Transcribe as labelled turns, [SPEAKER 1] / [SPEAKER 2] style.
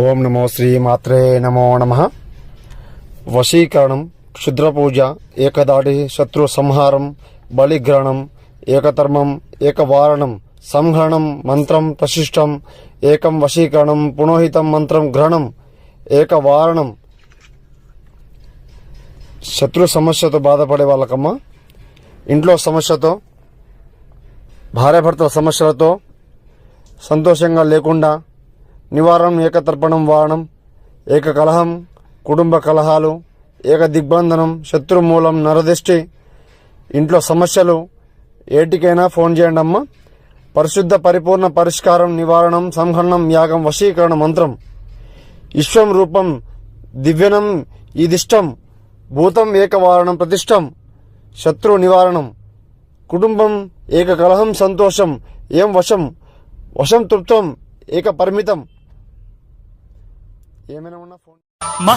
[SPEAKER 1] ఓం నమో శ్రీ మాత్రే నమో నమ. వశీకరణం క్షుద్రపూజ ఏకదాడి శత్రు సంహారం బలిగ్రహణం ఏకధర్మం ఏకవారణం సంహరణం మంత్రం ప్రశిష్టం ఏకం వశీకరణం పునోహితం మంత్రం గ్రహణం ఏకవారణం. శత్రు సమస్యతో బాధపడే వాళ్ళకమ్మా ఇంట్లో సమస్యతో భార్యాభర్తల సమస్యలతో సంతోషంగా లేకుండా నివారణం ఏకతర్పణం వారణం ఏకకలహం కుటుంబ కలహాలు ఏక దిగ్బంధనం శత్రుమూలం నరదిష్టి ఇంట్లో సమస్యలు ఏటికైనా ఫోన్ చేయండి అమ్మ పరిశుద్ధ పరిపూర్ణ పరిష్కారం నివారణం సంహరణం యాగం వశీకరణ మంత్రం. విశ్వం రూపం దివ్యనం ఇదిష్టం భూతం ఏకవారణం ప్రతిష్టం శత్రు నివారణం. కుటుంబం ఏక కలహం సంతోషం ఏం వశం? వశం తృప్తం ఏక పరిమితం ఏమైనా ఉన్నా ఫోన్